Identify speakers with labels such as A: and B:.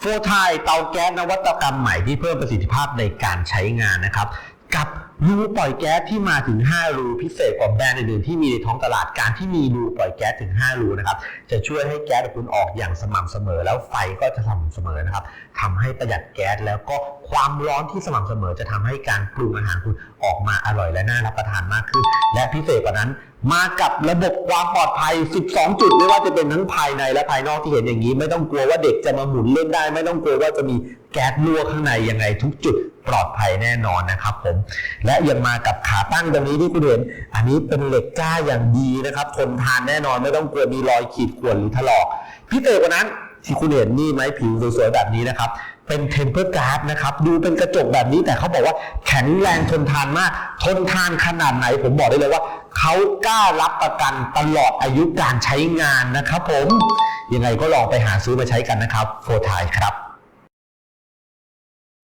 A: โฟไทยเตาแก๊สนวัตกรรมใหม่ที่เพิ่มประสิทธิภาพในการใช้งานนะครับ กับรูปล่อยแก๊สที่มาถึง 5 รูพิเศษกว่าแบรนด์อื่นๆที่มีในท้องตลาดการที่มีรูปล่อยแก๊สถึง 5 รูนะครับจะช่วยให้แก๊สของคุณออกอย่างสม่ำเสมอ แล้วไฟก็จะสม่ำเสมอนะครับทำให้ประหยัดแก๊สแล้วก็ความร้อนที่สม่ำเสมอจะทำให้การปรุงอาหารคุณออกมาอร่อยและน่ารับประทานมากขึ้น และพิเศษกว่านั้นมากับระบบความปลอดภัย 12 จุด ไม่ว่าจะเป็นทั้งภายในและภายนอกที่เห็นอย่างนี้ ไม่ต้องกลัวว่าเด็กจะมาหมุนเล่นได้ ไม่ต้องกลัวว่าจะมีแก๊สรั่วข้างในยังไงทุกจุดปลอดภัยแน่นอนนะครับผม และยังมากับขาตั้งตรงนี้ที่คุณเห็น อันนี้เป็นเหล็กจ้าอย่างดีนะครับทนทานแน่นอนไม่ต้องกลัวมีรอยขีดข่วนหรือถลอกพิเศษกว่านั้น ที่คุณเห็นนี่ไหมผิวสวยๆแบบนี้นะครับเป็นเทมเพอร์การ์ดนะครับดูเป็นกระจกแบบนี้แต่เขาบอกว่าแข็งแรงทนทานมาก ทนทานขนาดไหน ผมบอกได้เลยว่าเขากล้ารับประกันตลอดอายุการใช้งานนะครับผมยังไงก็ลองไปหาซื้อมาใช้กันนะครับโฟทายครับ